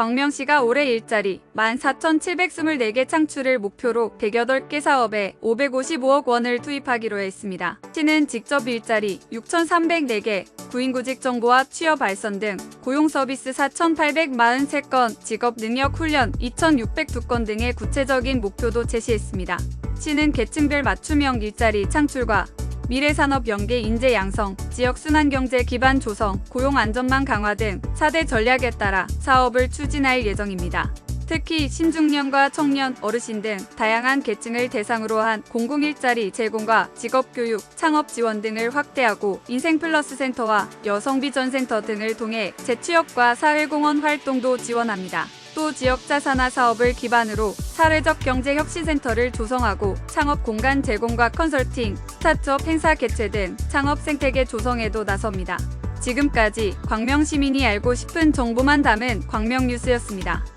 광명시가 올해 일자리 14,724개 창출을 목표로 108개 사업에 555억 원을 투입하기로 했습니다. 시는 직접 일자리 6,304개, 구인구직 정보와 취업 발전 등 고용 서비스 4,843건, 직업 능력 훈련 2,602건 등의 구체적인 목표도 제시했습니다. 시는 계층별 맞춤형 일자리 창출과 미래산업 연계 인재 양성, 지역 순환경제 기반 조성, 고용 안전망 강화 등 4대 전략에 따라 사업을 추진할 예정입니다. 특히 신중년과 청년, 어르신 등 다양한 계층을 대상으로 한 공공일자리 제공과 직업교육, 창업 지원 등을 확대하고 인생플러스 센터와 여성비전센터 등을 통해 재취업과 사회공헌 활동도 지원합니다. 또 지역 자산화 사업을 기반으로 사회적 경제 혁신센터를 조성하고 창업 공간 제공과 컨설팅, 스타트업 행사 개최 등 창업 생태계 조성에도 나섭니다. 지금까지 광명 시민이 알고 싶은 정보만 담은 광명 뉴스였습니다.